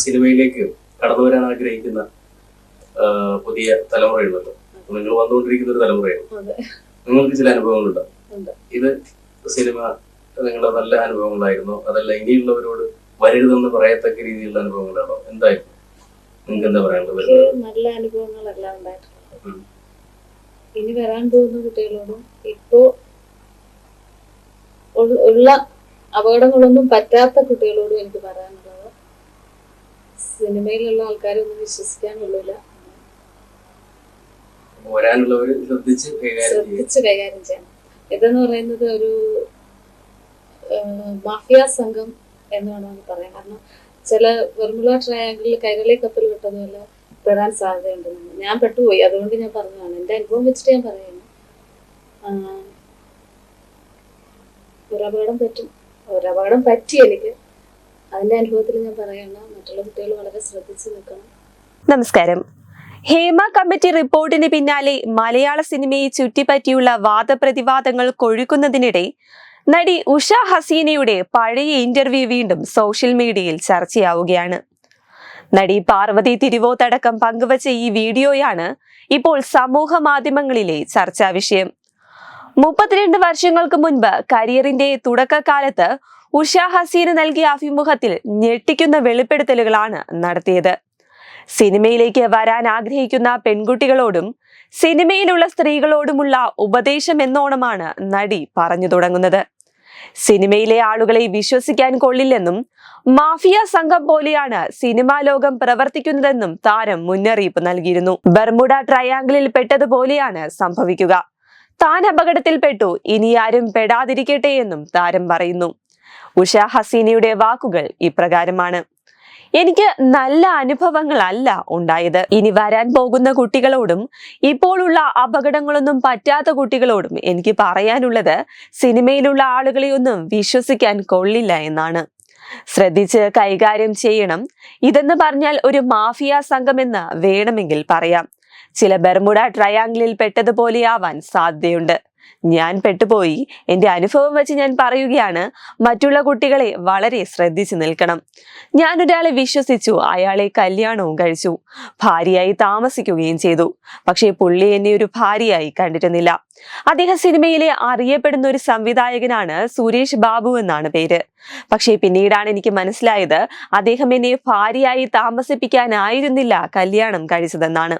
സിനിമയിലേക്ക് കടന്നു വരാൻ ആഗ്രഹിക്കുന്ന പുതിയ തലമുറയുണ്ടല്ലോ നിങ്ങൾ വന്നുകൊണ്ടിരിക്കുന്ന ഒരു തലമുറയാണ്. നിങ്ങൾക്ക് ചില അനുഭവങ്ങളുണ്ട്? ഇത് സിനിമ നിങ്ങളുടെ നല്ല അനുഭവങ്ങളായിരുന്നോ. അതല്ല ഇനിയുള്ളവരോട് വരരുതെന്ന് പറയത്തക്ക രീതിയിലുള്ള അനുഭവങ്ങളാണോ എന്തായിരുന്നു നിങ്ങൾക്ക് എന്താ പറയാനുള്ളത്? നല്ല അനുഭവങ്ങളല്ല ഉണ്ടായിട്ടുള്ളത് ഇനി വരാൻ പോകുന്ന കുട്ടികളോടും ഇപ്പോ ഉള്ള അപകടങ്ങളൊന്നും പറ്റാത്ത കുട്ടികളോടും എനിക്ക് പറയാനുള്ളത് സിനിമയിലുള്ള ആൾക്കാരൊന്നും വിശ്വസിക്കാൻ കൊള്ളില്ല വരാനുള്ളവര് ശ്രദ്ധിച്ച് കൈകാര്യം ചെയ്യണം. ഇതെന്ന് പറയുന്നത് ഒരു മാഫിയ സംഘം എന്ന് വേണമെന്ന് പറയാം. കാരണം ചില വെർമുല ട്രയാങ്കിളിൽ കൈരളി കപ്പൽ വിട്ടതുപോലെ പെടാൻ സാധ്യതയുണ്ടെന്ന് ഞാൻ പെട്ടുപോയി. അതുകൊണ്ട് ഞാൻ പറഞ്ഞതാണ്. എന്റെ അനുഭവം വെച്ചിട്ട് ഞാൻ പറയുന്നു. ഒരപകടം ഒരു അപകടം പറ്റും. ഒരു അപകടം പറ്റി എനിക്ക്. അതിന്റെ അനുഭവത്തിൽ ഞാൻ പറയണം മറ്റുള്ള കുട്ടികൾ വളരെ ശ്രദ്ധിച്ചു നിൽക്കണം. നമസ്കാരം. ഹേമ കമ്മിറ്റി റിപ്പോർട്ടിന് പിന്നാലെ മലയാള സിനിമയെ ചുറ്റിപ്പറ്റിയുള്ള വാദപ്രതിവാദങ്ങൾ കൊഴുക്കുന്നതിനിടെ നടി ഉഷ ഹസീനയുടെ പഴയ ഇന്റർവ്യൂ വീണ്ടും സോഷ്യൽ മീഡിയയിൽ ചർച്ചയാവുകയാണ്. നടി പാർവതി തിരുവോത്തടക്കം പങ്കുവച്ച ഈ വീഡിയോയാണ് ഇപ്പോൾ സമൂഹ മാധ്യമങ്ങളിലെ ചർച്ചാ വിഷയം. മുപ്പത്തിരണ്ട് വർഷങ്ങൾക്ക് മുൻപ് കരിയറിന്റെ തുടക്കകാലത്ത് ഉഷ ഹസീന് നൽകിയ അഭിമുഖത്തിൽ ഞെട്ടിക്കുന്ന വെളിപ്പെടുത്തലുകളാണ് നടത്തിയത്. സിനിമയിലേക്ക് വരാൻ ആഗ്രഹിക്കുന്ന പെൺകുട്ടികളോടും സിനിമയിലുള്ള സ്ത്രീകളോടുമുള്ള ഉപദേശം എന്നോണമാണ് നടി പറഞ്ഞു തുടങ്ങുന്നത്. സിനിമയിലെ ആളുകളെ വിശ്വസിക്കാൻ കൊള്ളില്ലെന്നും മാഫിയ സംഘം പോലെയാണ് സിനിമാ ലോകം പ്രവർത്തിക്കുന്നതെന്നും താരം മുന്നറിയിപ്പ് നൽകിയിരുന്നു. ബർമുഡ ട്രയാങ്കിളിൽ പെട്ടതുപോലെയാണ് സംഭവിക്കുക. താൻ അപകടത്തിൽപ്പെട്ടു. ഇനി ആരും പെടാതിരിക്കട്ടെ എന്നും താരം പറയുന്നു. ഉഷ ഹസീനയുടെ വാക്കുകൾ ഇപ്രകാരമാണ്. എനിക്ക് നല്ല അനുഭവങ്ങളല്ല ഉണ്ടായത്. ഇനി വരാൻ പോകുന്ന കുട്ടികളോടും ഇപ്പോഴുള്ള അപകടങ്ങളൊന്നും പറ്റാത്ത കുട്ടികളോടും എനിക്ക് പറയാനുള്ളത് സിനിമയിലുള്ള ആളുകളെയൊന്നും വിശ്വസിക്കാൻ കൊള്ളില്ല എന്നാണ്. ശ്രദ്ധിച്ച് കൈകാര്യം ചെയ്യണം. ഇതെന്ന് പറഞ്ഞാൽ ഒരു മാഫിയ സംഘമെന്ന് വേണമെങ്കിൽ പറയാം. ചില ബർമുഡ ട്രയാങ്കിളിൽ പെട്ടതുപോലെയാവാൻ സാധ്യതയുണ്ട്. ഞാൻ പെട്ടുപോയി. എന്റെ അനുഭവം വെച്ച് ഞാൻ പറയുകയാണ് മറ്റുള്ള കുട്ടികളെ വളരെ ശ്രദ്ധിച്ചു നിൽക്കണം. ഞാൻ വിശ്വസിച്ചു അയാളെ കല്യാണവും കഴിച്ചു ഭാര്യയായി താമസിക്കുകയും ചെയ്തു. പക്ഷേ പുള്ളി എന്നെ ഒരു ഭാര്യയായി കണ്ടിരുന്നില്ല. അദ്ദേഹം സിനിമയിലെ അറിയപ്പെടുന്ന ഒരു സംവിധായകനാണ് സുരേഷ് ബാബു എന്നാണ് പേര്. പക്ഷേ പിന്നീടാണ് എനിക്ക് മനസ്സിലായത് അദ്ദേഹം എന്നെ ഭാര്യയായി താമസിപ്പിക്കാനായിരുന്നില്ല കല്യാണം കഴിച്ചതെന്നാണ്.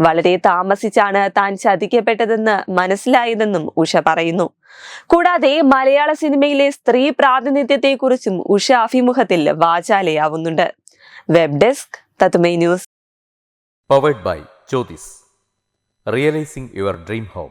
വളരെ താമസിച്ചാണ് താൻ ചതിക്കപ്പെട്ടതെന്ന് മനസ്സിലായതെന്നും ഉഷ പറയുന്നു. കൂടാതെ മലയാള സിനിമയിലെ സ്ത്രീ പ്രാതിനിധ്യത്തെക്കുറിച്ചും ഉഷ അഭിമുഖത്തിൽ വാചാലയാവുന്നുണ്ട്. Web desk തത്മൈ news. Powered by Jyothis realising your dream home